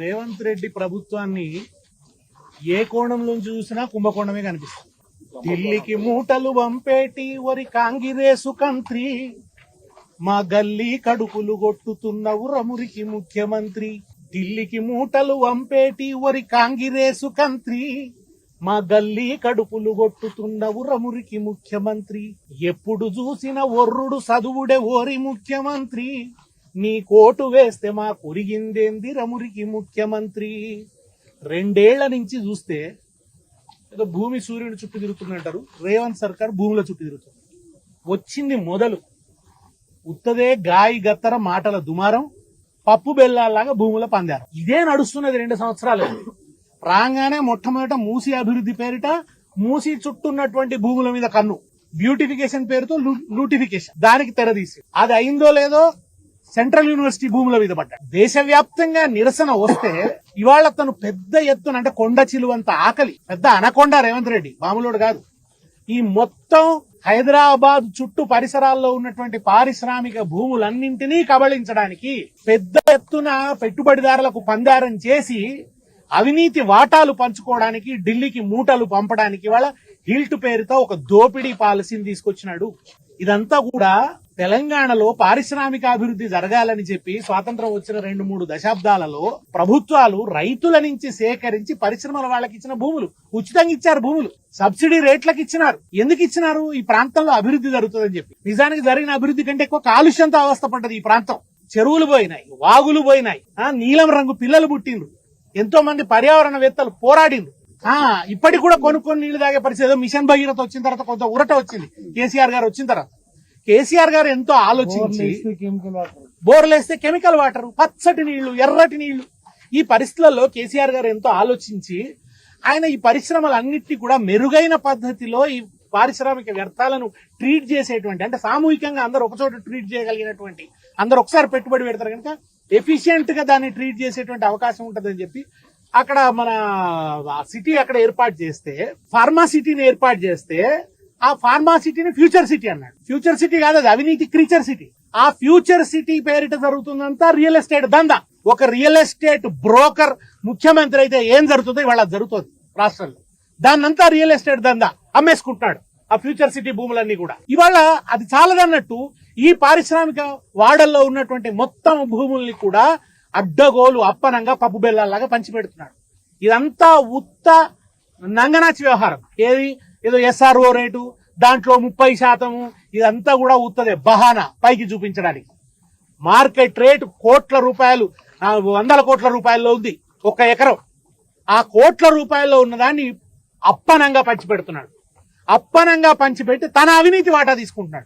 రేవంత్ రెడ్డి ప్రభుత్వాన్ని ఏ కోణంలో చూసినా కుంభకోణమే కనిపిస్తుంది. ఢిల్లీకి మూటలు వంపేటి వరి కాంగిరేసు కంత్రి మా గల్లీ కడుపులు కొట్టుతున్న ఉరమురికి ముఖ్యమంత్రి. ఢిల్లీకి మూటలు వంపేటి వరి కాంగిరేసు కంత్రి మా గల్లీ కడుపులు కొట్టుతున్న ఉరమురికి ముఖ్యమంత్రి. ఎప్పుడు చూసిన ఒర్రుడు చదువుడే ఓరి ముఖ్యమంత్రి. నీ కోటు వేస్తే మా కొరిగిందేంది రమురికి ముఖ్యమంత్రి? రెండేళ్ళ నుంచి చూస్తే ఏదో భూమి సూర్యుని చుట్టూ తిరుగుతున్నట్టారు రేవంత్ సర్కార్ భూముల చుట్టూ తిరుగుతుంది. వచ్చింది మొదలు ఉత్తదే గాయి గత్తర మాటల దుమారం పప్పు బెల్లాలాగా భూముల పందారు. ఇదే నడుస్తున్నది రెండు సంవత్సరాలు. రాగానే మొట్టమొదట మూసి అభివృద్ధి పేరిట మూసి చుట్టున్నటువంటి భూముల మీద కన్ను. బ్యూటిఫికేషన్ పేరుతో లూటిఫికేషన్. దానికి తెరదీసి. అది అయిందో లేదో సెంట్రల్ యూనివర్సిటీ భూముల మీద పడ్డాడు. దేశవ్యాప్తంగా నిరసన వస్తే ఇవాళ తను పెద్ద ఎత్తున అంటే కొండ చిలువంత ఆకలి. పెద్ద అనకొండ రేవంత్ రెడ్డి మామూలుడు కాదు. ఈ మొత్తం హైదరాబాద్ చుట్టూ పరిసరాల్లో ఉన్నటువంటి పారిశ్రామిక భూములన్నింటినీ కబళించడానికి పెద్ద ఎత్తున పెట్టుబడిదారులకు పందారం చేసి అవినీతి వాటాలు పంచుకోవడానికి ఢిల్లీకి మూటలు పంపడానికి వాళ్ళ హిల్ట్ పేరుతో ఒక దోపిడీ పాలసీని తీసుకొచ్చినాడు. ఇదంతా కూడా తెలంగాణలో పారిశ్రామిక అభివృద్ధి జరగాలని చెప్పి స్వాతంత్రం వచ్చిన రెండు మూడు దశాబ్దాలలో ప్రభుత్వాలు రైతుల నుంచి సేకరించి పరిశ్రమల వాళ్ళకి ఇచ్చిన భూములు. ఉచితంగా ఇచ్చారు భూములు. సబ్సిడీ రేట్లకు ఇచ్చినారు. ఎందుకు ఇచ్చినారు? ఈ ప్రాంతంలో అభివృద్ధి జరుగుతుందని చెప్పి. నిజానికి జరిగిన అభివృద్ధి కంటే ఎక్కువ కాలుష్యంతో అవస్థపడ్డది ఈ ప్రాంతం. చెరువులు పోయినాయి వాగులు పోయినాయి. ఆ నీలం రంగు పిల్లలు పుట్టిండ్రు. ఎంతో మంది పర్యావరణవేత్తలు పోరాడిండ్రు. ఆ ఇప్పటికి కూడా కొనుక్కొని నీళ్ళు తాగే పరిస్థితి ఏదో మిషన్ భగీరథ వచ్చిన తర్వాత కొంత ఉరట వచ్చింది. కేసీఆర్ గారు వచ్చిన తర్వాత. కేసీఆర్ గారు ఎంతో ఆలోచించి బోర్లేస్తే కెమికల్ వాటర్ పచ్చటి నీళ్ళు ఎర్రటి నీళ్ళు. ఈ పరిస్థితులలో కేసీఆర్ గారు ఎంతో ఆలోచించి ఆయన ఈ పరిశ్రమలన్నిటినీ కూడా మెరుగైన పద్ధతిలో ఈ పారిశ్రామిక వ్యర్థాలను ట్రీట్ చేసేటువంటి అంటే సామూహికంగా అందరూ ఒకచోట ట్రీట్ చేయగలిగినటువంటి అందరూ ఒకసారి పెట్టుబడి పెడతారు కనుక ఎఫిషియెంట్గా దాన్ని ట్రీట్ చేసేటువంటి అవకాశం ఉంటుందని చెప్పి అక్కడ మన సిటీ అక్కడ ఏర్పాటు చేస్తే ఫార్మా సిటీని ఏర్పాటు చేస్తే ఆ ఫార్మా సిటీని ఫ్యూచర్ సిటీ అన్నాడు. ఫ్యూచర్ సిటీ కాదు అది అవినీతి క్రీచర్ సిటీ. ఆ ఫ్యూచర్ సిటీ పేరిట జరుగుతుందంతా రియల్ ఎస్టేట్ దందా. ఒక రియల్ ఎస్టేట్ బ్రోకర్ ముఖ్యమంత్రి అయితే ఏం జరుగుతుందో ఇవాళ జరుగుతుంది రాష్ట్రంలో. దాన్నంతా రియల్ ఎస్టేట్ దందా. అమ్మేసుకుంటున్నాడు ఆ ఫ్యూచర్ సిటీ భూములన్నీ కూడా. ఇవాళ అది చాలదన్నట్టు ఈ పారిశ్రామిక వాడల్లో ఉన్నటువంటి మొత్తం భూముల్ని కూడా అడ్డగోలు అప్పనంగా పప్పు బెల్లాలాగా పంచిపెడుతున్నాడు. ఇదంతా ఉత్త నంగనాచి వ్యవహారం. ఏది? ఏదో ఎస్ఆర్ఓ రేటు దాంట్లో ముప్పై శాతము ఇదంతా కూడా ఉత్తదే బహానా పైకి చూపించడానికి. మార్కెట్ రేటు కోట్ల రూపాయలు వందల కోట్ల రూపాయల్లో ఉంది ఒక ఎకరం. ఆ కోట్ల రూపాయల్లో ఉన్నదాన్ని అప్పనంగా పంచిపెడుతున్నాడు. అప్పనంగా పంచిపెట్టి తన అవినీతి వాటా తీసుకుంటున్నాడు.